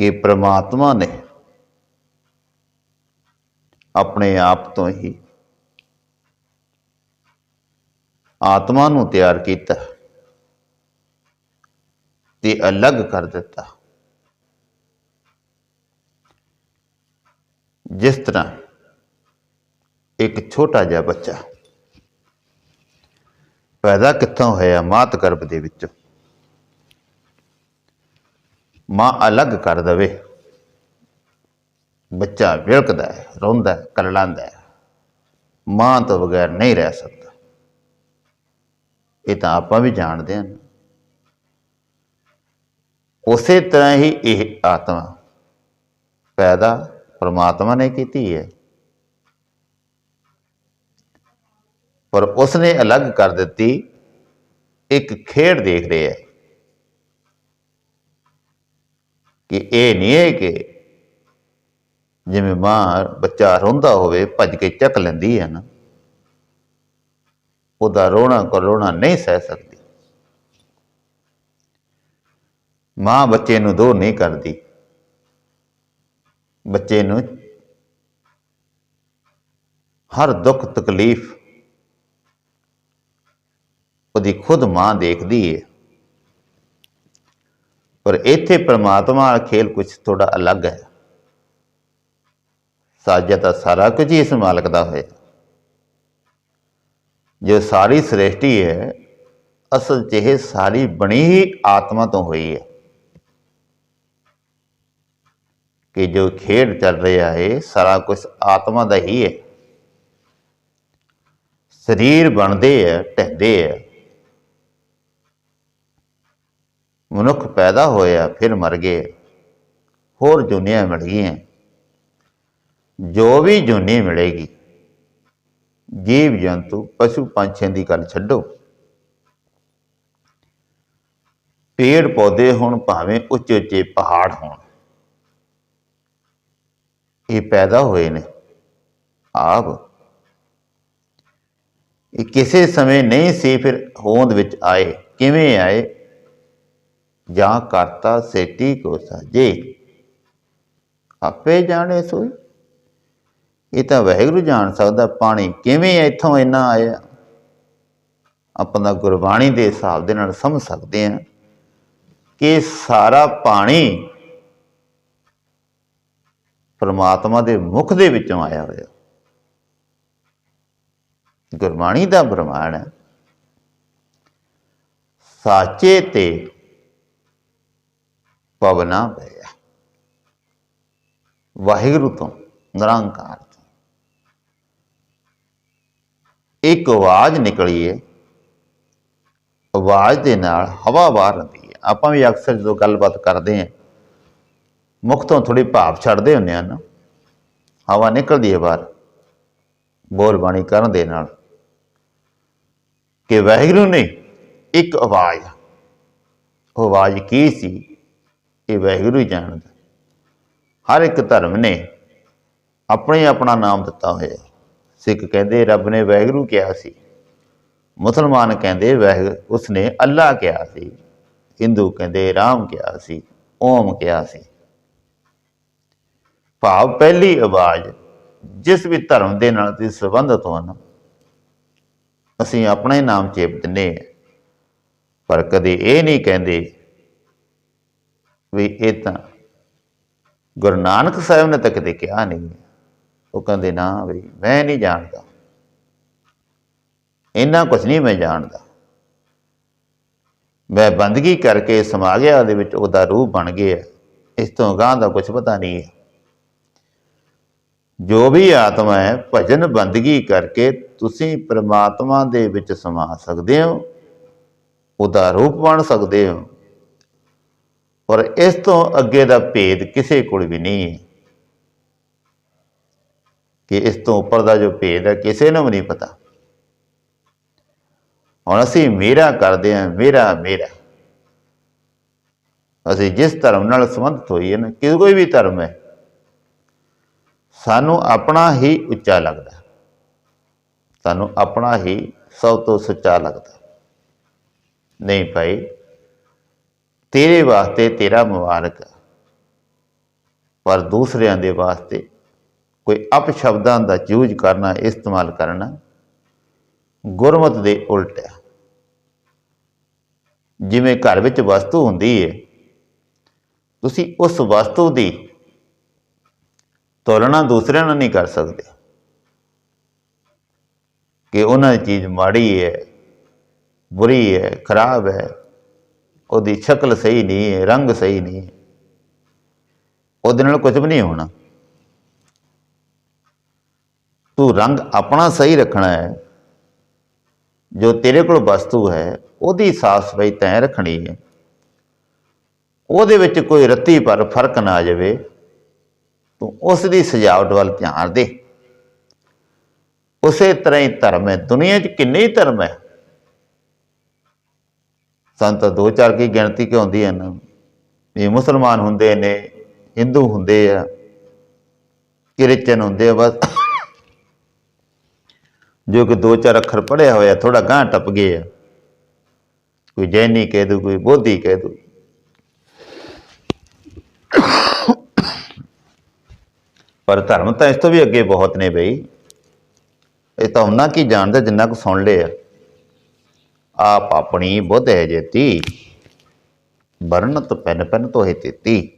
ਕਿ ਪ੍ਰਮਾਤਮਾ ਨੇ ਆਪਣੇ ਆਪ ਤੋਂ ਹੀ ਆਤਮਾ ਨੂੰ ਤਿਆਰ ਕੀਤਾ ਤੇ ਅਲੱਗ ਕਰ ਦਿੱਤਾ। ਜਿਸ ਤਰ੍ਹਾਂ ਇੱਕ ਛੋਟਾ ਜਿਹਾ ਬੱਚਾ ਪੈਦਾ ਕਿੱਥੋਂ ਹੋਇਆ ਮਾਤ ਗਰਭ ਦੇ ਵਿੱਚੋਂ? ਮਾਂ ਅਲੱਗ ਕਰ ਦਵੇ। ਬੱਚਾ ਵਿਲਕਦਾ ਹੈ, ਰੋਂਦਾ ਹੈ ਕਰਲਾਂਦਾ ਹੈ। ਮਾਂ ਤੋਂ ਬਗੈਰ ਨਹੀਂ ਰਹਿ ਸਕਦਾ। ਇਹ ਤਾਂ ਆਪਾਂ ਵੀ ਜਾਣਦੇ ਹਾਂ। ਉਸੇ ਤਰ੍ਹਾਂ ਹੀ ਇਹ ਆਤਮਾ ਪੈਦਾ ਪਰਮਾਤਮਾ ਨੇ ਕੀਤੀ ਹੈ। ਪਰ ਉਸਨੇ ਅਲੱਗ ਕਰ ਦਿੱਤੀ। ਇੱਕ ਖੇਡ ਦੇਖ ਰਿਹਾ ਹੈ। ਕਿ ਇਹ ਨਹੀਂ ਹੈ ਕਿ ਜਿਵੇਂ ਮਾਂ ਬੱਚਾ ਰੋਂਦਾ ਹੋਵੇ, ਭੱਜ ਕੇ ਚੱਕ ਲੈਂਦੀ ਹੈ ਨਾ, ਉਹਦਾ ਰੋਣਾ ਕਰੋਣਾ ਨਹੀਂ ਸਹਿ ਸਕਦੀ। ਮਾਂ ਬੱਚੇ ਨੂੰ ਦੂਰ ਨਹੀਂ ਕਰਦੀ। ਬੱਚੇ ਨੂੰ ਹਰ ਦੁੱਖ ਤਕਲੀਫ ਉਹਦੀ ਖੁਦ ਮਾਂ ਦੇਖਦੀ ਹੈ। ਪਰ ਇੱਥੇ ਪ੍ਰਮਾਤਮਾ ਦਾ ਖੇਲ ਕੁਝ ਥੋੜਾ ਅਲੱਗ ਹੈ। ਸਾਜਾ ਤਾਂ ਸਾਰਾ ਕੁਝ ਹੀ ਇਸ ਮਾਲਕ ਦਾ ਹੋਇਆ। ਜੋ ਸਾਰੀ ਸ੍ਰਿਸ਼ਟੀ ਹੈ, ਅਸਲ 'ਚ ਇਹ ਸਾਰੀ ਬਣੀ ਹੀ ਆਤਮਾ ਤੋਂ ਹੋਈ ਹੈ। ਕਿ ਜੋ ਖੇਡ ਚੱਲ ਰਿਹਾ ਹੈ, ਸਾਰਾ ਕੁਝ ਆਤਮਾ ਦਾ ਹੀ ਹੈ। ਸਰੀਰ ਬਣਦੇ ਹੈ, ਢਹਿੰਦੇ ਹੈ। ਮਨੁੱਖ ਪੈਦਾ ਹੋਇਆ, ਫਿਰ ਮਰ ਗਏ। ਹੋਰ ਦੁਨੀਆ ਮਿਲ ਗਈਆਂ। ਜੋ ਵੀ ਜੁਨੀ ਮਿਲੇਗੀ, ਜੀਵ ਜੰਤੂ, ਪਸ਼ੂ ਪੰਛੀਆਂ ਦੀ ਗੱਲ ਛੱਡੋ। ਪੇੜ ਪੌਦੇ ਹੋਣ ਭਾਵੇਂ ਉੱਚੇ ਉੱਚੇ ਪਹਾੜ ਹੋਣ। ਇਹ ਪੈਦਾ ਹੋਏ ਨੇ। ਆਪ। ਇਹ ਕਿਸੇ ਸਮੇਂ ਨਹੀਂ ਸੀ, ਫਿਰ ਹੋਂਦ ਵਿੱਚ ਆਏ। ਕਿਵੇਂ ਆਏ? ਜਾਂ ਕਰਤਾ ਸੇਟੀ ਕੋ ਸਾਜੇ। ਆਪੇ ਜਾਣੇ ਸੋਈ। ਇਹ ਤਾਂ ਵਾਹਿਗੁਰੂ ਜਾਣ ਸਕਦਾ, ਪਾਣੀ ਕਿਵੇਂ ਇੱਥੋਂ ਇੰਨਾ ਆਇਆ? ਆਪਣਾ ਗੁਰਬਾਣੀ ਦੇ ਹਿਸਾਬ ਦੇ ਨਾਲ ਸਮਝ ਸਕਦੇ ਹਾਂ ਕਿ ਸਾਰਾ ਪਾਣੀ ਪਰਮਾਤਮਾ ਦੇ ਮੁਖ ਦੇ ਵਿੱਚੋਂ ਆਇਆ ਹੋਇਆ। ਗੁਰਬਾਣੀ ਦਾ ਬ੍ਰਹਮਾਣ ਹੈ। ਸਾਚੇ ਤੇ ਪਵਨਾ ਪਿਆ ਵਾਹਿਗੁਰੂ ਤੋਂ ਨਿਰੰਕਾਰ ਤੋਂ। ਇੱਕ ਆਵਾਜ਼ ਨਿਕਲੀ ਹੈ ਆਵਾਜ਼ ਦੇ ਨਾਲ ਹਵਾ ਬਾਹਰ ਆਉਂਦੀ ਹੈ। ਆਪਾਂ ਵੀ ਅਕਸਰ ਜਦੋਂ ਗੱਲਬਾਤ ਕਰਦੇ ਹਾਂ, ਮੁਖ ਤੋਂ ਥੋੜੀ ਭਾਵ ਛੱਡਦੇ ਹੁੰਦੇ ਆ ਨਾ। ਹਵਾ ਨਿਕਲਦੀ ਹੈ ਬਾਹਰ। ਬੋਲ ਬਾਣੀ ਕਰਨ ਦੇ ਨਾਲ। ਕਿ ਵਾਹਿਗੁਰੂ ਨੇ ਇੱਕ ਆਵਾਜ਼, ਉਹ ਆਵਾਜ਼ ਕੀ ਸੀ? ਇਹ ਵਾਹਿਗੁਰੂ ਹੀ ਜਾਣਦਾ ਹਰ ਇੱਕ ਧਰਮ ਨੇ ਆਪਣੇ ਆਪਣਾ ਨਾਮ ਦਿੱਤਾ ਹੋਇਆ ਸਿੱਖ ਕਹਿੰਦੇ, ਰੱਬ ਨੇ ਵਾਹਿਗੁਰੂ ਕਿਹਾ ਸੀ। ਮੁਸਲਮਾਨ ਕਹਿੰਦੇ ਵਾਹਿਗੁਰੂ ਉਸਨੇ ਅੱਲਾ ਕਿਹਾ ਸੀ। ਹਿੰਦੂ ਕਹਿੰਦੇ, ਰਾਮ ਕਿਹਾ ਸੀ। ਓਮ ਕਿਹਾ ਸੀ। ਭਾਵ ਪਹਿਲੀ ਆਵਾਜ਼, ਜਿਸ ਵੀ ਧਰਮ ਦੇ ਨਾਲ ਤੁਸੀਂ ਸੰਬੰਧਿਤ ਹੋ ਨਾ, ਅਸੀਂ ਆਪਣਾ ਹੀ ਨਾਮ ਚੇਪ ਦਿੰਨੇ ਪਰ ਕਦੇ ਇਹ ਨਹੀਂ ਕਹਿੰਦੇ ਵੀ ਇਹ ਤਾਂ ਗੁਰੂ ਨਾਨਕ ਸਾਹਿਬ ਨੇ ਤਾਂ ਕਦੇ ਕਿਹਾ ਨਹੀਂ ਉਹ ਕਹਿੰਦੇ ਨਾ ਵੀ ਮੈਂ ਨਹੀਂ ਜਾਣਦਾ। ਇੰਨਾ ਕੁਝ ਨਹੀਂ ਮੈਂ ਜਾਣਦਾ। ਮੈਂ ਬੰਦਗੀ ਕਰਕੇ ਸਮਾ ਗਿਆ ਉਹਦੇ ਵਿੱਚ ਉਹਦਾ ਰੂਪ ਬਣ ਗਿਆ। ਇਸ ਤੋਂ ਗਾਂ ਦਾ ਕੁਝ ਪਤਾ ਨਹੀਂ ਹੈ। ਜੋ ਵੀ ਆਤਮਾ ਹੈ, ਭਜਨ ਬੰਦਗੀ ਕਰਕੇ ਤੁਸੀਂ ਪ੍ਰਮਾਤਮਾ ਦੇ ਵਿੱਚ ਸਮਾ ਸਕਦੇ ਹੋ, ਉਹਦਾ ਰੂਪ ਬਣ ਸਕਦੇ ਹੋ। ਪਰ ਇਸ ਤੋਂ ਅੱਗੇ ਦਾ ਭੇਦ ਕਿਸੇ ਕੋਲ ਵੀ ਨਹੀਂ ਹੈ। ਕਿ ਇਸ ਤੋਂ ਉੱਪਰ ਦਾ ਜੋ ਭੇਦ ਹੈ, ਕਿਸੇ ਨੂੰ ਵੀ ਨਹੀਂ ਪਤਾ। ਹੁਣ ਅਸੀਂ ਮੇਰਾ ਕਰਦੇ ਹਾਂ, ਮੇਰਾ ਮੇਰਾ। ਅਸੀਂ ਜਿਸ ਧਰਮ ਨਾਲ ਸੰਬੰਧਿਤ ਹੋਈਏ ਨਾ, ਕਿ ਕੋਈ ਵੀ ਧਰਮ ਹੈ, ਸਾਨੂੰ ਆਪਣਾ ਹੀ ਉੱਚਾ ਲੱਗਦਾ। ਸਾਨੂੰ ਆਪਣਾ ਹੀ ਸਭ ਤੋਂ ਸੱਚਾ ਲੱਗਦਾ। ਨਹੀਂ ਭਾਈ ਤੇਰੇ ਵਾਸਤੇ ਤੇਰਾ ਮੁਬਾਰਕ। ਪਰ ਦੂਸਰਿਆਂ ਦੇ ਵਾਸਤੇ ਕੋਈ ਅਪਸ਼ਬਦਾਂ ਦਾ ਯੂਜ਼ ਕਰਨਾ, ਇਸਤੇਮਾਲ ਕਰਨਾ ਗੁਰਮਤ ਦੇ ਉਲਟ ਹੈ। ਜਿਵੇਂ ਘਰ ਵਿੱਚ ਵਸਤੂ ਹੁੰਦੀ ਹੈ ਤੁਸੀਂ ਉਸ ਵਸਤੂ ਦੀ ਤੁਲਨਾ ਦੂਸਰਿਆਂ ਨਾਲ ਨਹੀਂ ਕਰ ਸਕਦੇ। ਕਿ ਉਹਨਾਂ ਦੀ ਚੀਜ਼ ਮਾੜੀ ਹੈ ਬੁਰੀ ਹੈ ਖਰਾਬ ਹੈ ਉਹਦੀ ਸ਼ਕਲ ਸਹੀ ਨਹੀਂ ਹੈ, ਰੰਗ ਸਹੀ ਨਹੀਂ ਹੈ। ਉਹਦੇ ਨਾਲ ਕੁਝ ਵੀ ਨਹੀਂ ਹੋਣਾ। ਤੂੰ ਰੰਗ ਆਪਣਾ ਸਹੀ ਰੱਖਣਾ ਹੈ। ਜੋ ਤੇਰੇ ਕੋਲ ਵਸਤੂ ਹੈ, ਉਹਦੀ ਸਾਫ਼ ਸਫ਼ਾਈ ਤੈਂ ਰੱਖਣੀ ਹੈ। ਉਹਦੇ ਵਿੱਚ ਕੋਈ ਰੱਤੀ ਪਰ ਫ਼ਰਕ ਨਾ ਆ ਜਾਵੇ। ਤੂੰ ਉਸ ਦੀ ਸਜਾਵਟ ਵੱਲ ਧਿਆਨ ਦੇ। ਉਸੇ ਤਰ੍ਹਾਂ ਹੀ ਧਰਮ ਹੈ। ਦੁਨੀਆ 'ਚ ਕਿੰਨੇ ਹੀ ਧਰਮ ਹੈ। ਸੰਤ ਦੋ ਚਾਰ ਕੀ ਗਿਣਤੀ ਕਿ ਹੁੰਦੀ ਹੈ ਨਾ? ਇਹ ਮੁਸਲਮਾਨ ਹੁੰਦੇ ਨੇ, ਹਿੰਦੂ ਹੁੰਦੇ ਆ ਕ੍ਰਿਸਚਨ ਹੁੰਦੇ ਆ, ਬਸ। ਜੋ ਕਿ ਦੋ ਚਾਰ ਅੱਖਰ ਪੜਿਆ ਹੋਇਆ ਥੋੜਾ ਗਾਂ ਟੱਪ ਗਏ ਆ। ਕੋਈ ਜੈਨੀ ਕਹਿ ਦੂ, ਕੋਈ ਬੋਧੀ ਕਹਿ ਦੂ। ਪਰ ਧਰਮ ਤਾਂ ਇਸ ਤੋਂ ਵੀ ਅੱਗੇ ਬਹੁਤ ਨੇ ਬਈ। ਇਹ ਤਾਂ ਉਹਨਾਂ ਕੀ ਜਾਣਦਾ, ਜਿੰਨਾ ਕੁ ਸੁਣ ਲਿਆ ਆਪ ਆਪਣੀ ਬੁੱਧ ਹੈ ਜੇਤੀ ਵਰਣਤ ਪੈਨ ਪੈਨ ਤੋਹੇ ਤੇਤੀ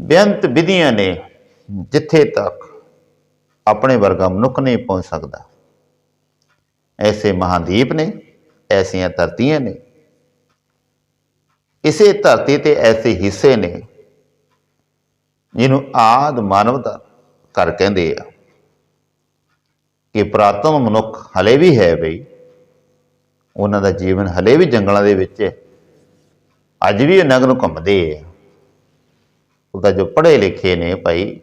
ਬੇਅੰਤ ਵਿਧੀਆਂ ਨੇ ਜਿੱਥੇ ਤੱਕ ਆਪਣੇ ਵਰਗਾ ਮਨੁੱਖ ਨਹੀਂ ਪਹੁੰਚ ਸਕਦਾ। ਐਸੇ ਮਹਾਦੀਪ ਨੇ, ਐਸੀਆਂ ਧਰਤੀਆਂ ਨੇ। ਇਸੇ ਧਰਤੀ ਤੇ ਐਸੇ ਹਿੱਸੇ ਨੇ, ਜਿਹਨੂੰ ਆਦ ਮਾਨਵਤਾ ਕਰ ਕਹਿੰਦੇ ਆ। ਕਿ ਪ੍ਰਾਤਨ ਮਨੁੱਖ ਹਲੇ ਵੀ ਹੈ ਬਈ ਉਹਨਾਂ ਦਾ ਜੀਵਨ ਹਲੇ ਵੀ ਜੰਗਲਾਂ ਦੇ ਵਿੱਚ ਹੈ। ਅੱਜ ਵੀ ਉਹ ਨਗਨ ਘੁੰਮਦੇ ਆ। ਉਹਦਾ ਜੋ ਪੜ੍ਹੇ ਲਿਖੇ ਨੇ ਭਾਈ,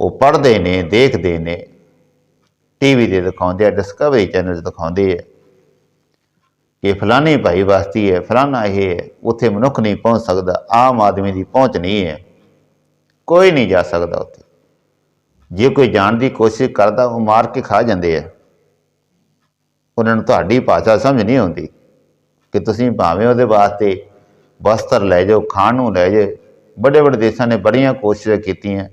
ਉਹ ਪੜ੍ਹਦੇ ਨੇ, ਦੇਖਦੇ ਨੇ। ਟੀਵੀ ਤੇ ਦਿਖਾਉਂਦੇ ਆ ਡਿਸਕਵਰੀ ਚੈਨਲ 'ਤੇ ਦਿਖਾਉਂਦੇ ਆ ਕਿ ਫਲਾਣੇ ਭਾਈ ਵਸਤੀ ਹੈ, ਫਲਾਣਾ ਇਹ ਹੈ, ਉੱਥੇ ਮਨੁੱਖ ਨਹੀਂ ਪਹੁੰਚ ਸਕਦਾ, ਆਮ ਆਦਮੀ ਦੀ ਪਹੁੰਚ ਨਹੀਂ ਹੈ। ਕੋਈ ਨਹੀਂ ਜਾ ਸਕਦਾ ਉੱਥੇ। ਜੇ ਕੋਈ ਜਾਣ ਦੀ ਕੋਸ਼ਿਸ਼ ਕਰਦਾ, ਉਹ ਮਾਰ ਕੇ ਖਾ ਜਾਂਦੇ ਆ। ਉਹਨਾਂ ਨੂੰ ਤੁਹਾਡੀ ਭਾਸ਼ਾ ਸਮਝ ਨਹੀਂ ਆਉਂਦੀ ਕਿ ਤੁਸੀਂ ਭਾਵੇਂ ਉਹਦੇ ਵਾਸਤੇ ਵਸਤਰ ਲੈ ਜਾਓ, ਖਾਣ ਨੂੰ ਲੈ ਜਾਓ ਵੱਡੇ ਵੱਡੇ ਦੇਸ਼ਾਂ ਨੇ ਬੜੀਆਂ ਕੋਸ਼ਿਸ਼ਾਂ ਕੀਤੀਆਂ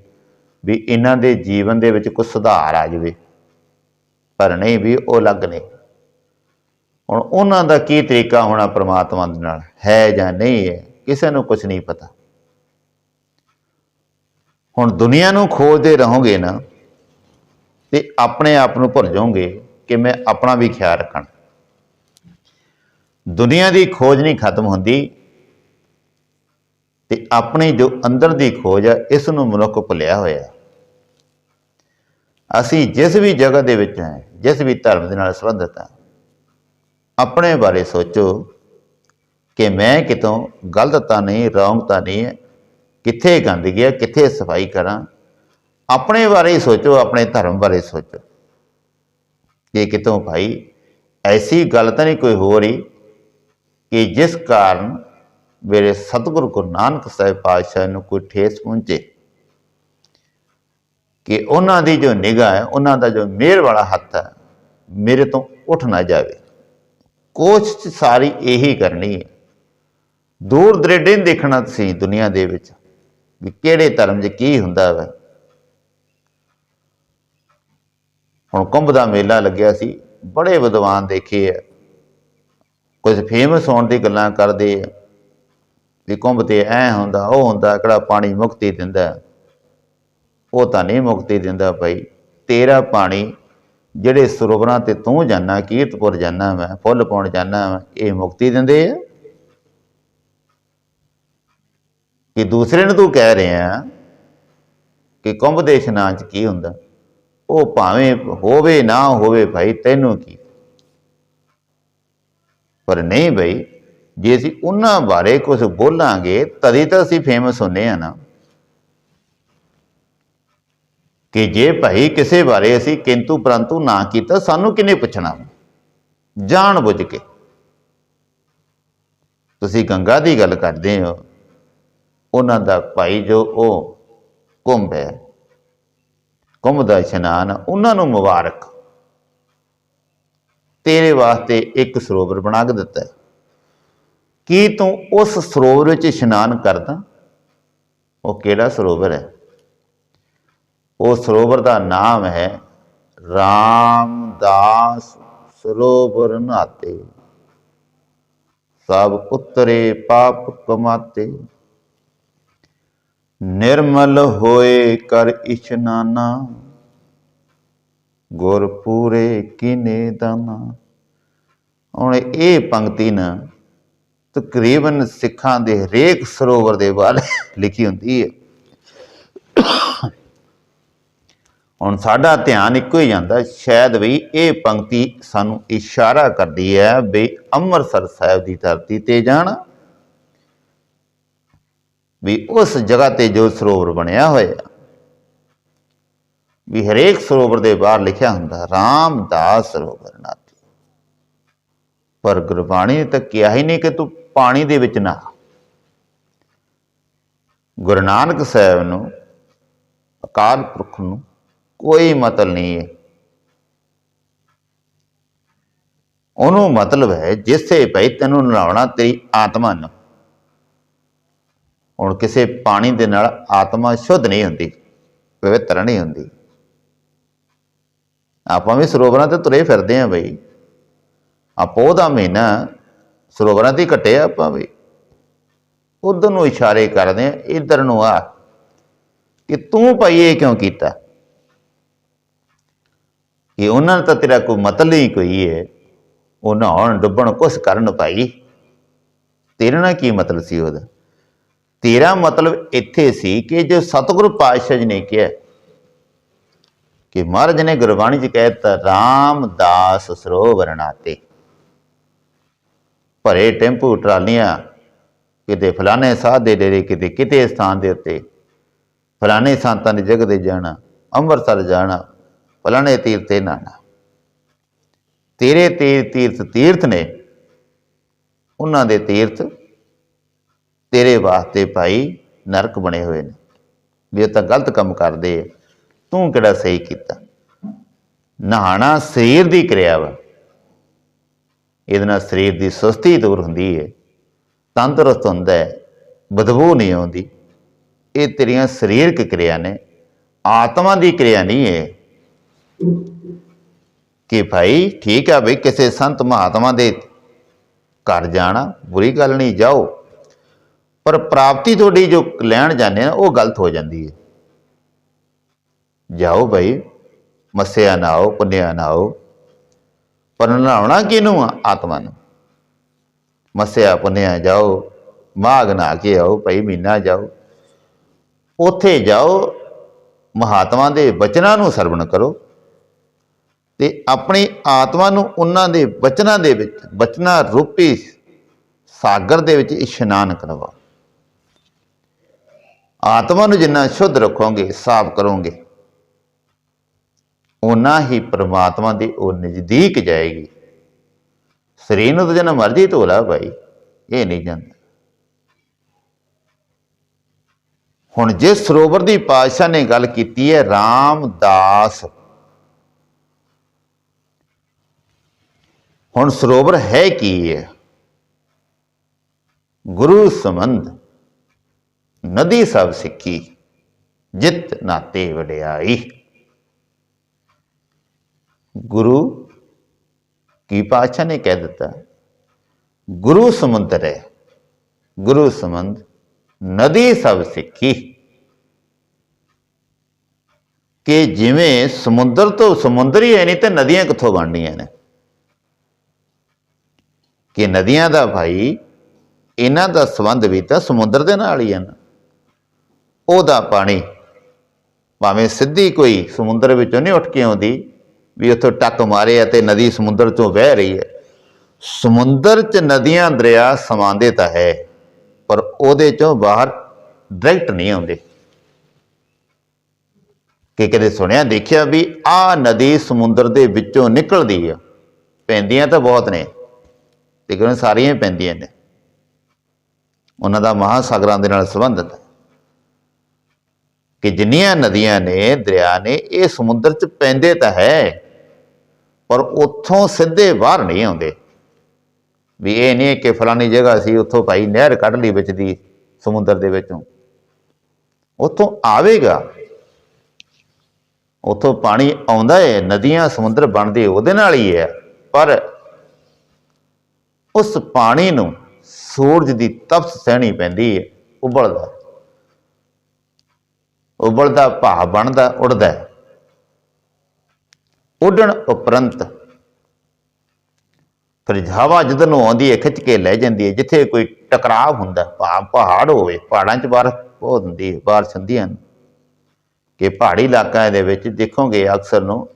ਵੀ ਇਹਨਾਂ ਦੇ ਜੀਵਨ ਦੇ ਵਿੱਚ ਕੁਝ ਸੁਧਾਰ ਆ ਜਾਵੇ। ਪਰ ਨਹੀਂ ਵੀ ਉਹ ਅਲੱਗ ਨੇ। ਹੁਣ ਉਹਨਾਂ ਦਾ ਕੀ ਤਰੀਕਾ ਹੋਣਾ ਪ੍ਰਮਾਤਮਾ ਦੇ ਨਾਲ? ਹੈ ਜਾਂ ਨਹੀਂ ਹੈ? ਕਿਸੇ ਨੂੰ ਕੁਝ ਨਹੀਂ ਪਤਾ। ਹੁਣ ਦੁਨੀਆ ਨੂੰ ਖੋਜਦੇ ਰਹੋਗੇ ਨਾ ਤੇ ਆਪਣੇ ਆਪ ਨੂੰ ਭੁੱਲ ਜਾਓਗੇ ਕਿ ਮੈਂ ਆਪਣਾ ਵੀ ਖਿਆਲ ਰੱਖਣ। ਦੁਨੀਆ ਦੀ ਖੋਜ ਨਹੀਂ ਖਤਮ ਹੁੰਦੀ ਤੇ ਆਪਣੀ ਜੋ ਅੰਦਰ ਦੀ ਖੋਜ ਹੈ ਇਸ ਨੂੰ ਮਨੁੱਖ ਭੁੱਲਿਆ ਹੋਇਆ ਅਸੀਂ ਜਿਸ ਵੀ ਜਗ੍ਹਾ ਦੇ ਵਿੱਚ ਹੈ, ਜਿਸ ਵੀ ਧਰਮ ਦੇ ਨਾਲ ਸੰਬੰਧਿਤ ਹਾਂ, ਆਪਣੇ ਬਾਰੇ ਸੋਚੋ ਕਿ ਮੈਂ ਕਿਤੋਂ ਗਲਤ ਤਾਂ ਨਹੀਂ ਰੌਂਗ ਤਾਂ ਨਹੀਂ ਹੈ, ਕਿੱਥੇ ਗੰਦਗੀ ਹੈ, ਕਿੱਥੇ ਸਫ਼ਾਈ ਕਰਾਂ। ਆਪਣੇ ਬਾਰੇ ਸੋਚੋ, ਆਪਣੇ ਧਰਮ ਬਾਰੇ ਸੋਚੋ। ਕਿ ਕਿਤੋਂ ਭਾਈ ਐਸੀ ਗੱਲ ਤਾਂ ਨਹੀਂ ਕੋਈ ਹੋ ਰਹੀ ਕਿ ਜਿਸ ਕਾਰਨ ਮੇਰੇ ਸਤਿਗੁਰੂ ਗੁਰੂ ਨਾਨਕ ਸਾਹਿਬ ਪਾਤਸ਼ਾਹ ਨੂੰ ਕੋਈ ਠੇਸ ਪਹੁੰਚੇ ਕਿ ਉਹਨਾਂ ਦੀ ਜੋ ਨਿਗਾਹ ਹੈ, ਉਹਨਾਂ ਦਾ ਜੋ ਮਿਹਰ ਵਾਲਾ ਹੱਥ ਹੈ, ਮੇਰੇ ਤੋਂ ਉੱਠ ਨਾ ਜਾਵੇ। ਕੋਸ਼ਿਸ਼ ਸਾਰੀ ਇਹੀ ਕਰਨੀ ਹੈ। ਦੂਰ ਦਰੇਡੇ ਦੇਖਣਾ ਤੁਸੀਂ ਦੁਨੀਆ ਦੇ ਵਿੱਚ ਵੀ ਕਿਹੜੇ ਧਰਮ 'ਚ ਕੀ ਹੁੰਦਾ ਵਾ। ਹੁਣ ਕੁੰਭ ਦਾ ਮੇਲਾ ਲੱਗਿਆ ਸੀ, ਬੜੇ ਵਿਦਵਾਨ ਦੇਖੇ ਆ। ਕੁਝ ਫੇਮਸ ਹੋਣ ਦੀ ਗੱਲਾਂ ਕਰਦੇ ਆ ਵੀ ਕੁੰਭ ਤੇ ਐ ਹੁੰਦਾ, ਉਹ ਹੁੰਦਾ, ਕਿਹੜਾ ਪਾਣੀ ਮੁਕਤੀ ਦਿੰਦਾ। ਉਹ ਤਾਂ ਨਹੀਂ ਮੁਕਤੀ ਦਿੰਦਾ ਭਾਈ, ਤੇਰਾ ਪਾਣੀ ਜਿਹੜੇ ਸਰੋਵਰਾਂ ਤੇ ਤੂੰ ਜਾਣਾ ਕੀਰਤਪੁਰ ਜਾਣਾ ਮੈਂ, ਫੁੱਲ ਪਾਉਣ ਜਾਣਾ ਮੈਂ, ਇਹ ਮੁਕਤੀ ਦਿੰਦੇ ਆ। ਕਿ ਦੂਸਰੇ ਨੂੰ ਤੂੰ ਕਹਿ ਰਿਹਾ ਕਿ ਕੁੰਭ ਦੇ ਇਸ਼ਨਾਨ ਚ ਕੀ ਹੁੰਦਾ? ਉਹ ਭਾਵੇਂ ਹੋਵੇ ਨਾ ਹੋਵੇ ਭਾਈ, ਤੈਨੂੰ ਕੀ? ਪਰ ਨਹੀਂ ਭਾਈ ਜੇ ਅਸੀਂ ਉਹਨਾਂ ਬਾਰੇ ਕੁਝ ਬੋਲਾਂਗੇ, ਤਦੀ ਤਾਂ ਅਸੀਂ ਫੇਮਸ ਹੁੰਨੇ ਆ ਨਾ। ਕਿ ਜੇ ਭਾਈ ਕਿਸੇ ਬਾਰੇ ਅਸੀਂ ਕਿੰਤੂ ਪਰੰਤੂ ਨਾ ਕੀਤਾ, ਸਾਨੂੰ ਕਿਨੇ ਪੁੱਛਣਾ? ਜਾਣ ਬੁੱਝ ਕੇ। ਤੁਸੀਂ ਗੰਗਾ ਦੀ ਗੱਲ ਕਰਦੇ ਹੋ, ਉਹਨਾਂ ਦਾ ਭਾਈ ਜੋ ਉਹ ਕੁੰਭ ਹੈ। ਕੁੰਭ ਦਾ ਇਸ਼ਨਾਨ, ਉਹਨਾਂ ਨੂੰ ਮੁਬਾਰਕ। ਤੇਰੇ ਵਾਸਤੇ ਇੱਕ ਸਰੋਵਰ ਬਣਾ ਕੇ ਦਿੱਤਾ ਕੀ ਤੂੰ ਉਸ ਸਰੋਵਰ ਵਿੱਚ ਇਸ਼ਨਾਨ ਕਰਦਾ? ਉਹ ਕਿਹੜਾ ਸਰੋਵਰ ਹੈ? ਉਹ ਸਰੋਵਰ ਦਾ ਨਾਮ ਹੈ ਰਾਮਦਾਸ ਸਰੋਵਰ ਨਾਤੇ। ਸਭ ਉਤਰੇ ਪਾਪ ਕਮਾਤੇ। ਨਿਰਮਲ ਹੋਏ ਕਰ ਇਸ਼ਨਾਨਾ ਗੁਰ ਪੂਰੇ ਕੀਨੇ ਦਾਨਾ। ਹੁਣ ਇਹ ਪੰਕਤੀ ਨਾ ਤਕਰੀਬਨ ਸਿੱਖਾਂ ਦੇ ਹਰੇਕ ਸਰੋਵਰ ਦੇ ਬਾਰੇ ਲਿਖੀ ਹੁੰਦੀ ਹੈ। ਹੁਣ ਸਾਡਾ ਧਿਆਨ ਇੱਕੋ ਹੀ ਜਾਂਦਾ, ਸ਼ਾਇਦ ਵੀ ਇਹ ਪੰਕਤੀ ਸਾਨੂੰ ਇਸ਼ਾਰਾ ਕਰਦੀ ਹੈ ਵੀ ਅੰਮ੍ਰਿਤਸਰ ਸਾਹਿਬ ਦੀ ਧਰਤੀ ਤੇ ਜਾਣਾ। ਵੀ ਉਸ ਜਗ੍ਹਾ ਤੇ ਜੋ ਸਰੋਵਰ ਬਣਿਆ ਹੋਇਆ, ਵੀ ਹਰੇਕ ਸਰੋਵਰ ਦੇ ਬਾਹਰ ਲਿਖਿਆ ਹੁੰਦਾ, ਰਾਮਦਾਸ ਸਰੋਵਰ ਨਾਤੀ ਪਰ ਗੁਰਬਾਣੀ ਨੇ ਤਾਂ ਕਿਹਾ ਹੀ ਨਹੀਂ ਕਿ ਤੂੰ ਪਾਣੀ ਦੇ ਵਿੱਚ ਨਾ ਗੁਰੂ ਨਾਨਕ ਸਾਹਿਬ ਨੂੰ, ਅਕਾਲ ਪੁਰਖ ਨੂੰ ਕੋਈ ਮਤਲਬ ਨਹੀਂ ਹੈ। ਉਹਨੂੰ ਮਤਲਬ ਹੈ ਜਿਸੇ ਭਈ ਤੈਨੂੰ ਨਲਾਉਣਾ ਤੇਰੀ ਆਤਮਾ ਨੂੰ ਹੁਣ ਕਿਸੇ ਪਾਣੀ ਦੇ ਨਾਲ ਆਤਮਾ ਸ਼ੁੱਧ ਨਹੀਂ ਹੁੰਦੀ, ਪਵਿੱਤਰ ਨਹੀਂ ਹੁੰਦੀ। ਆਪਾਂ ਵੀ ਸਰੋਵਰਾਂ ਤੇ ਤੁਰੇ ਫਿਰਦੇ ਆਂ ਬਈ। ਆਪੋ ਦਾ ਮਹੀਨਾ ਸਰੋਵਰਾਂ ਤੇ ਘਟੇ ਆਪਾਂ ਵੀ। ਉਧਰ ਨੂੰ ਇਸ਼ਾਰੇ ਕਰਦੇ ਆ ਇਧਰ ਨੂੰ ਆ। ਕਿ ਤੂੰ ਭਾਈ ਇਹ ਕਿਉਂ ਕੀਤਾ? ਕਿ ਉਹਨਾਂ ਦਾ ਤਾਂ ਤੇਰਾ ਕੋਈ ਮਤਲਬ ਹੀ ਕੋਈ ਹੈ। ਉਹ ਨਹਾਉਣ ਡੁੱਬਣ ਕੁਛ ਕਰਨ ਭਾਈ। ਤੇਰੇ ਨਾਲ ਕੀ ਮਤਲਬ ਸੀ ਉਹਦਾ? ਤੇਰਾ ਮਤਲਬ ਇੱਥੇ ਸੀ ਕਿ ਜੋ ਸਤਿਗੁਰ ਪਾਤਸ਼ਾਹ ਜੀ ਨੇ ਕਿਹਾ ਕਿ ਮਹਾਰਾਜ ਨੇ ਗੁਰਬਾਣੀ ਚ ਕਹਿ ਦਿੱਤਾ ਰਾਮਦਾਸ ਸਰੋਵਰ ਨਾਤੇ ਭਰੇ ਟੈਂਪੂ, ਟਰਾਲੀਆਂ, ਕਿਤੇ ਫਲਾਣੇ ਸਾਧ ਦੇ ਡੇਰੇ, ਕਿਤੇ ਕਿਤੇ ਸਥਾਨ ਦੇ ਉੱਤੇ। ਫਲਾਣੇ ਸੰਤਾਂ ਦੀ ਜਗ੍ਹਾ ਤੇ ਜਾਣਾ, ਅੰਮ੍ਰਿਤਸਰ ਜਾਣਾ, ਫਲਾਣੇ ਤੀਰਥ ਤੇ ਨਾਣਾ। ਤੇਰੇ ਤੀਰਥ ਤੀਰਥ ਨੇ, ਉਹਨਾਂ ਦੇ ਤੀਰਥ ਤੇਰੇ ਵਾਸਤੇ ਭਾਈ ਨਰਕ ਬਣੇ ਹੋਏ ਨੇ। ਵੀ ਉਹ ਤਾਂ ਗਲਤ ਕੰਮ ਕਰਦੇ ਆ। ਤੂੰ ਕਿਹੜਾ ਸਹੀ ਕੀਤਾ? ਨਹਾਣਾ ਸਰੀਰ ਦੀ ਕਿਰਿਆ ਵਾ। ਇਹਦੇ ਨਾਲ ਸਰੀਰ ਦੀ ਸੁਸਤੀ ਦੂਰ ਹੁੰਦੀ ਹੈ ਤੰਦਰੁਸਤ ਹੁੰਦਾ ਹੈ ਬਦਬੂ ਨਹੀਂ ਆਉਂਦੀ। ਇਹ ਤੇਰੀਆਂ ਸਰੀਰਕ ਕਿਰਿਆ ਨੇ। ਆਤਮਾ ਦੀ ਕਿਰਿਆ ਨਹੀਂ ਹੈ ਕਿ ਭਾਈ ਠੀਕ ਆ ਬਈ, ਕਿਸੇ ਸੰਤ ਮਹਾਤਮਾ ਦੇ ਘਰ ਜਾਣਾ, ਬੁਰੀ ਗੱਲ ਨਹੀਂ, ਜਾਓ। ਪਰ ਪ੍ਰਾਪਤੀ ਤੁਹਾਡੀ ਜੋ ਲੈਣ ਜਾਂਦੇ ਆ, ਉਹ ਗਲਤ ਹੋ ਜਾਂਦੀ ਹੈ। ਜਾਓ ਭਾਈ, ਮਸਿਆ ਨਾ ਆਓ, ਪੁੰਨਿਆ ਨਾ ਆਓ। ਪਰ ਨਹਾਉਣਾ ਕਿਹਨੂੰ ਆ? ਆਤਮਾ ਨੂੰ। ਮਸਿਆ, ਪੁੰਨਿਆ ਜਾਓ, ਮਾਘ ਨਾ ਕੇ ਆਓ ਭਾਈ ਮੀਨਾ ਜਾਓ। ਉੱਥੇ ਜਾਓ, ਮਹਾਤਮਾ ਦੇ ਬਚਨਾਂ ਨੂੰ ਸਰਵਣ ਕਰੋ। ਤੇ ਆਪਣੀ ਆਤਮਾ ਨੂੰ ਉਹਨਾਂ ਦੇ ਬਚਨਾਂ ਦੇ ਵਿੱਚ, ਬਚਨਾਂ ਰੂਪੀ ਸਾਗਰ ਦੇ ਵਿੱਚ ਇਸ਼ਨਾਨ ਕਰਵਾਓ। ਆਤਮਾ ਨੂੰ ਜਿੰਨਾ ਸ਼ੁੱਧ ਰੱਖੋਗੇ ਸਾਫ਼ ਕਰੋਗੇ ਉਨਾ ਹੀ ਪ੍ਰਮਾਤਮਾ ਦੇ ਉਹ ਨਜ਼ਦੀਕ ਜਾਏਗੀ। ਸਰੀਰ ਨੂੰ ਤਾਂ ਜਿੰਨਾ ਮਰਜ਼ੀ ਧੋ ਲਾ ਭਾਈ, ਇਹ ਨਹੀਂ ਜਾਂਦਾ। ਹੁਣ ਜਿਸ ਸਰੋਵਰ ਦੀ ਪਾਤਸ਼ਾਹ ਨੇ ਗੱਲ ਕੀਤੀ ਹੈ, ਰਾਮਦਾਸ। ਹੁਣ ਸਰੋਵਰ ਹੈ ਕੀ ਹੈ? ਗੁਰੂ ਸੰਬੰਧ। ਨਦੀ ਸਭ ਸਿੱਖੀ ਜਿਤ ਨਾਤੇ ਵਡਿਆਈ ਗੁਰੂ ਕੀ ਪਾਤਸ਼ਾਹ ਨੇ ਕਹਿ ਦਿੱਤਾ, ਗੁਰੂ ਸਮੁੰਦਰ ਹੈ, ਗੁਰੂ ਸੰਬੰਧ ਨਦੀ ਸਭ ਸਿੱਖੀ ਕਿ ਜਿਵੇਂ ਸਮੁੰਦਰ ਤੋਂ ਸਮੁੰਦਰ ਹੀ ਹੈ ਨਹੀਂ ਤੇ ਨਦੀਆਂ ਕਿੱਥੋਂ ਬਣਦੀਆਂ ਨੇ? ਕਿ ਨਦੀਆਂ ਦਾ ਭਾਈ, ਇਹਨਾਂ ਦਾ ਸੰਬੰਧ ਵੀ ਤਾਂ ਸਮੁੰਦਰ ਦੇ ਨਾਲ ਹੀ ਹੈ ਨਾ। ਉਹਦਾ ਪਾਣੀ। ਭਾਵੇਂ ਸਿੱਧੀ ਕੋਈ ਸਮੁੰਦਰ ਵਿੱਚੋਂ ਨਹੀਂ ਉੱਠ ਕੇ ਆਉਂਦੀ, ਵੀ ਉੱਥੋਂ ਟੱਕ ਮਾਰੇ ਅਤੇ ਨਦੀ ਸਮੁੰਦਰ ਚੋਂ ਵਹਿ ਰਹੀ ਹੈ। ਸਮੁੰਦਰ 'ਚ ਨਦੀਆਂ ਦਰਿਆ ਸਮਾਉਂਦੇ ਤਾਂ ਹੈ, ਪਰ ਉਹਦੇ ਚੋਂ ਬਾਹਰ ਡਾਇਰੈਕਟ ਨਹੀਂ ਆਉਂਦੇ। ਕਿ ਕਦੇ ਸੁਣਿਆ, ਦੇਖਿਆ ਵੀ ਆ ਨਦੀ ਸਮੁੰਦਰ ਦੇ ਵਿੱਚੋਂ ਨਿਕਲਦੀ ਆ। ਪੈਂਦੀਆਂ ਤਾਂ ਬਹੁਤ ਨੇ, ਲੇਕਿਨ ਸਾਰੀਆਂ ਪੈਂਦੀਆਂ ਨੇ। ਉਹਨਾਂ ਦਾ ਮਹਾਸਾਗਰਾਂ ਦੇ ਨਾਲ ਸੰਬੰਧਿਤ ਹੈ। ਕਿ ਜਿੰਨੀਆਂ ਨਦੀਆਂ ਨੇ, ਦਰਿਆ ਨੇ, ਇਹ ਸਮੁੰਦਰ 'ਚ ਪੈਂਦੇ ਤਾਂ ਹੈ, ਪਰ ਉੱਥੋਂ ਸਿੱਧੇ ਬਾਹਰ ਨਹੀਂ ਆਉਂਦੇ। ਵੀ ਇਹ ਨਹੀਂ ਕਿ ਫਲਾਨੀ ਜਗ੍ਹਾ ਸੀ, ਉੱਥੋਂ ਭਾਈ ਨਹਿਰ ਕੱਢ ਲਈ ਵਿੱਚ ਦੀ ਸਮੁੰਦਰ ਦੇ ਵਿੱਚੋਂ। ਉੱਥੋਂ ਆਵੇਗਾ। ਉੱਥੋਂ ਪਾਣੀ ਆਉਂਦਾ ਹੈ, ਨਦੀਆਂ, ਸਮੁੰਦਰ ਬਣਦੇ ਉਹਦੇ ਨਾਲ ਹੀ ਹੈ, ਪਰ ਉਸ ਪਾਣੀ ਨੂੰ ਸੂਰਜ ਦੀ ਤਪਸ਼ ਸਹਿਣੀ ਪੈਂਦੀ ਹੈ, ਉਬਲਦਾ। ਉਬਲਦਾ ਭਾਵ ਬਣਦਾ, ਉੱਡਦਾ ਉੱਡਣ ਉਪਰੰਤ ਫਿਰ ਹਵਾ ਜਦੋਂ ਨੂੰ ਆਉਂਦੀ ਹੈ, ਖਿੱਚ ਕੇ ਲੈ ਜਾਂਦੀ ਹੈ। ਜਿੱਥੇ ਕੋਈ ਟਕਰਾਅ ਹੁੰਦਾ ਪਹਾ- ਪਹਾੜ ਹੋਵੇ, ਪਹਾੜਾਂ 'ਚ ਬਾਰਿਸ਼ ਬਹੁਤ ਹੁੰਦੀ ਹੈ ਬਾਰਿਸ਼ ਹੁੰਦੀਆਂ ਹਨ ਕਿ ਪਹਾੜੀ ਇਲਾਕਿਆਂ ਦੇ ਵਿੱਚ ਦੇਖੋਗੇ ਅਕਸਰ ਨੂੰ,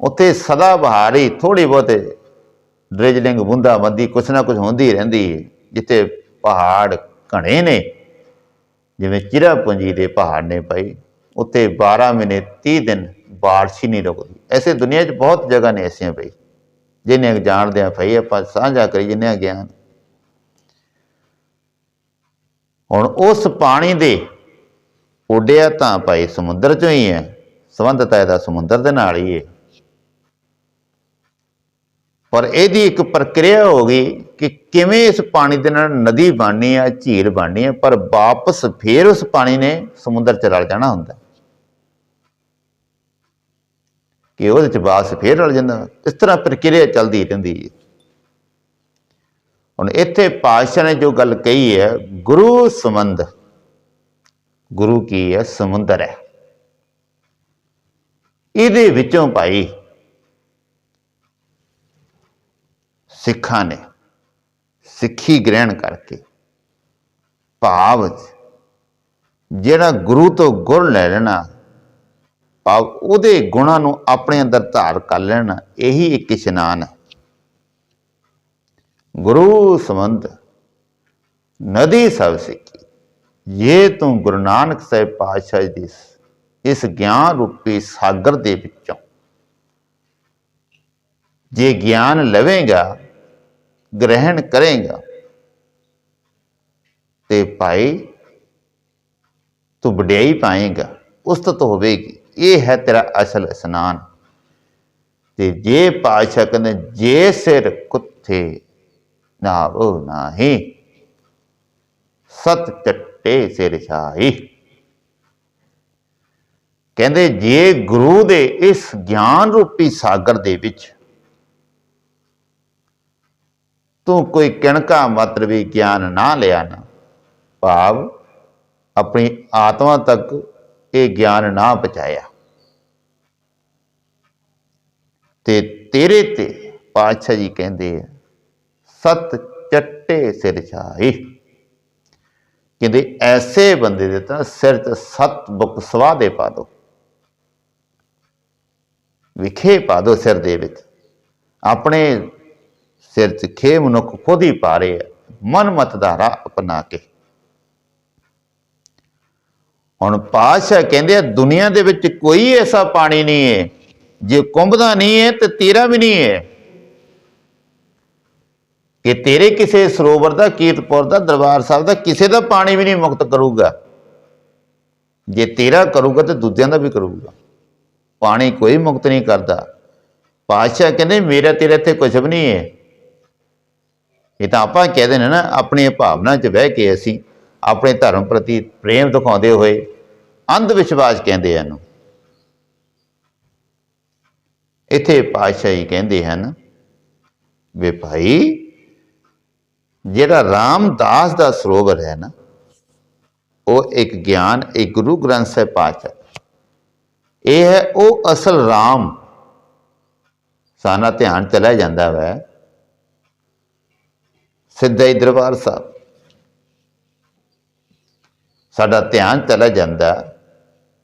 ਉੱਥੇ ਸਦਾ ਬਹਾਰ ਹੀ ਥੋੜੀ ਬਹੁਤ ਡ੍ਰਿਜਲਿੰਗ, ਬੂੰਦਾਬੰਦੀ ਕੁਛ ਨਾ ਕੁਛ ਹੁੰਦੀ ਰਹਿੰਦੀ ਹੈ, ਜਿੱਥੇ ਪਹਾੜ ਘਣੇ ਨੇ ਜਿਵੇਂ ਚਿਰਾ ਪੂੰਜੀ ਦੇ ਪਹਾੜ ਨੇ ਭਾਈ, ਉੱਥੇ 12 ਮਹੀਨੇ 30 ਦਿਨ ਬਾਰਿਸ਼ ਹੀ ਨਹੀਂ ਰੁਕਦੀ। ਐਸੇ ਦੁਨੀਆ 'ਚ ਬਹੁਤ ਜਗ੍ਹਾ ਨੇ ਐਸੀਆਂ ਭਾਈ ਜਿਹਨੇ ਜਾਣਦੇ ਆ ਭਾਈ, ਆਪਾਂ ਸਾਂਝਾ ਕਰੀ ਜਿੰਨੇ ਗਿਆਨ। ਹੁਣ ਉਸ ਪਾਣੀ ਦੇ ਉੱਡਿਆ ਤਾਂ ਭਾਈ ਸਮੁੰਦਰ ਚੋਂ ਹੀ ਹੈ, ਸੰਬੰਧਤਾ ਇਹਦਾ ਸਮੁੰਦਰ ਦੇ ਨਾਲ ਹੀ ਹੈ। ਪਰ ਇਹਦੀ ਇੱਕ ਪ੍ਰਕਿਰਿਆ ਹੋ ਗਈ ਕਿ ਕਿਵੇਂ ਇਸ ਪਾਣੀ ਦੇ ਨਾਲ ਨਦੀ ਬਣਨੀ ਹੈ ਝੀਲ ਬਣਨੀ ਹੈ ਪਰ ਵਾਪਸ ਫੇਰ ਉਸ ਪਾਣੀ ਨੇ ਸਮੁੰਦਰ ਚ ਰਲ ਜਾਣਾ ਹੁੰਦਾ। ਕਿ ਉਹਦੇ ਚ ਵਾਪਸ ਫੇਰ ਰਲ ਜਾਂਦਾ। ਇਸ ਤਰ੍ਹਾਂ ਪ੍ਰਕਿਰਿਆ ਚੱਲਦੀ ਰਹਿੰਦੀ ਹੈ। ਹੁਣ ਇੱਥੇ ਪਾਤਸ਼ਾਹ ਨੇ ਜੋ ਗੱਲ ਕਹੀ ਹੈ, ਗੁਰੂ ਸੰਬੰਧ, ਗੁਰੂ ਕੀ ਹੈ, ਸਮੁੰਦਰ ਹੈ। ਇਹਦੇ ਵਿੱਚੋਂ ਭਾਈ ਸਿੱਖਾਂ ਨੇ ਸਿੱਖੀ ਗ੍ਰਹਿਣ ਕਰਕੇ ਭਾਵ ਜਿਹੜਾ ਗੁਰੂ ਤੋਂ ਗੁਰ ਲੈ ਲੈਣਾ, ਭਾਵ ਉਹਦੇ ਗੁਣਾਂ ਨੂੰ ਆਪਣੇ ਅੰਦਰ ਧਾਰ ਕਰ ਲੈਣਾ, ਇਹੀ ਇੱਕ ਇਸ਼ਨਾਨ ਹੈ। ਗੁਰੂ ਸੰਬੰਧ ਨਦੀ ਸਭ ਸਿੱਖੀ ਇਹ ਤੂੰ ਗੁਰੂ ਨਾਨਕ ਸਾਹਿਬ ਪਾਤਸ਼ਾਹ ਜੀ ਦੇ ਇਸ ਗਿਆਨ ਰੂਪੀ ਸਾਗਰ ਦੇ ਵਿੱਚੋਂ ਜੇ ਗਿਆਨ ਲਵੇਂਗਾ ਗ੍ਰਹਿਣ ਕਰੇਗਾ। ਤੇ ਭਾਈ, ਤੂੰ ਵਡਿਆਈ ਪਾਏਗਾ, ਉਸਤਤ ਹੋਵੇਗੀ। ਇਹ ਹੈ ਤੇਰਾ ਅਸਲ ਇਸ਼ਨਾਨ। ਤੇ ਜੇ ਪਾਸ਼ਾ ਕਹਿੰਦੇ ਜੇ ਸਿਰ ਕੁੱਥੇ ਨਾ ਉਹ ਨਾਹੀ, ਸਤ ਚੱਟੇ ਸਿਰ ਛਾਈ ਕਹਿੰਦੇ, ਜੇ ਗੁਰੂ ਦੇ ਇਸ ਗਿਆਨ ਰੂਪੀ ਸਾਗਰ ਦੇ ਵਿੱਚ ਤੂੰ ਕੋਈ ਕਿਣਕਾ ਮਾਤਰ ਵੀ ਗਿਆਨ ਨਾ ਲਿਆ ਨਾ। ਭਾਵ ਆਪਣੀ ਆਤਮਾ ਤੱਕ ਇਹ ਗਿਆਨ ਨਾ ਪਹੁੰਚਾਇਆ। ਤੇ ਤੇਰੇ ਤੇ ਪਾਤਸ਼ਾਹ ਜੀ ਕਹਿੰਦੇ ਆ, ਸਤ ਚੱਟੇ ਸਿਰ ਛਾਈ ਕਹਿੰਦੇ, ਐਸੇ ਬੰਦੇ ਦੇ ਤਾਂ ਸਿਰ ਤੇ ਸਤ ਬੁੱਕ ਸਵਾ ਦੇ ਪਾ ਦੋ। ਵਿਖੇ ਪਾ ਦੋ ਸਿਰ ਦੇ ਵਿੱਚ। ਆਪਣੇ ਸਿਰ 'ਚ ਖੇ ਮਨੁੱਖ ਖੁਦ ਹੀ ਪਾ ਰਹੇ ਆ। ਮਨ ਮਤ ਦਾ ਰਾਹ ਅਪਣਾ ਕੇ। ਹੁਣ ਪਾਤਸ਼ਾਹ ਕਹਿੰਦੇ ਆ, ਦੁਨੀਆ ਦੇ ਵਿੱਚ ਕੋਈ ਐਸਾ ਪਾਣੀ ਨਹੀਂ ਹੈ ਜੇ ਕੁੰਭਦਾ ਨਹੀਂ ਹੈ ਤੇ ਤੇਰਾ ਵੀ ਨਹੀਂ ਹੈ ਕਿ ਤੇਰੇ ਕਿਸੇ ਸਰੋਵਰ ਦਾ, ਕੀਰਤਪੁਰ ਦਾ, ਦਰਬਾਰ ਸਾਹਿਬ ਦਾ ਕਿਸੇ ਦਾ ਪਾਣੀ ਵੀ ਨਹੀਂ ਮੁਕਤ ਕਰੂਗਾ। ਜੇ ਤੇਰਾ ਕਰੂਗਾ ਤੇ ਦੂਜਿਆਂ ਦਾ ਵੀ ਕਰੂਗਾ। ਪਾਣੀ ਕੋਈ ਮੁਕਤ ਨਹੀਂ ਕਰਦਾ। ਪਾਤਸ਼ਾਹ ਕਹਿੰਦੇ, ਮੇਰਾ ਤੇਰਾ ਇੱਥੇ ਕੁਝ ਵੀ ਨਹੀਂ ਹੈ ਇਹ ਤਾਂ ਆਪਾਂ ਕਹਿੰਦੇ ਨੇ ਨਾ, ਆਪਣੀ ਭਾਵਨਾ 'ਚ ਬਹਿ ਕੇ ਅਸੀਂ ਆਪਣੇ ਧਰਮ ਪ੍ਰਤੀ ਪ੍ਰੇਮ ਦਿਖਾਉਂਦੇ ਹੋਏ ਅੰਧ ਵਿਸ਼ਵਾਸ ਕਹਿੰਦੇ ਹਨ। ਇੱਥੇ ਪਾਤਸ਼ਾਹ ਕਹਿੰਦੇ ਹਨ ਵੇ ਭਾਈ, ਜਿਹੜਾ ਰਾਮਦਾਸ ਦਾ ਸਰੋਵਰ ਹੈ ਨਾ, ਉਹ ਇੱਕ ਗਿਆਨ, ਇੱਕ ਗੁਰੂ ਗ੍ਰੰਥ ਸਾਹਿਬ ਪਾਤਸ਼ਾਹ ਇਹ ਹੈ ਉਹ ਅਸਲ ਰਾਮ। ਸਾਨਾ ਧਿਆਨ ਚਲਾ ਜਾਂਦਾ ਵੈ। ਸਿੱਧਾ ਹੀ ਦਰਬਾਰ ਸਾਹਿਬ। ਸਾਡਾ ਧਿਆਨ ਚਲਾ ਜਾਂਦਾ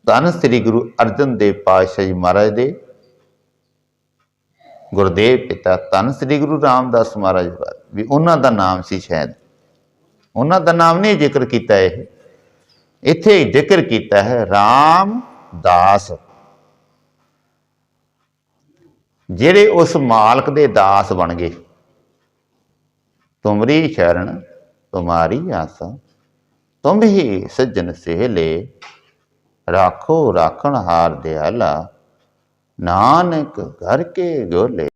ਧੰਨ ਸ੍ਰੀ ਗੁਰੂ ਅਰਜਨ ਦੇਵ ਪਾਤਸ਼ਾਹ ਜੀ ਮਹਾਰਾਜ ਦੇ। ਗੁਰਦੇਵ ਪਿਤਾ ਧੰਨ ਸ੍ਰੀ ਗੁਰੂ ਰਾਮਦਾਸ ਮਹਾਰਾਜ ਵੀ ਉਹਨਾਂ ਦਾ ਨਾਮ ਸੀ ਸ਼ਾਇਦ। ਉਹਨਾਂ ਦਾ ਨਾਮ ਨਹੀਂ ਜ਼ਿਕਰ ਕੀਤਾ ਇਹ। ਇੱਥੇ ਜ਼ਿਕਰ ਕੀਤਾ ਹੈ ਰਾਮ ਦਾਸ ਜਿਹੜੇ ਉਸ ਮਾਲਕ ਦੇ ਦਾਸ ਬਣ ਗਏ। ਤੁਮਰੀ ਸ਼ਰਨ, ਤੁਮਾਰੀ ਆਸਾ, ਤੁਮ ਹੀ ਸੱਜਣ ਸਹਲੇ, ਰਾਖੋ ਰਾਖਣ ਹਾਰ ਦਿਆਲਾ, ਨਾਨਕ ਘਰ ਕੇ ਗੋਲੇ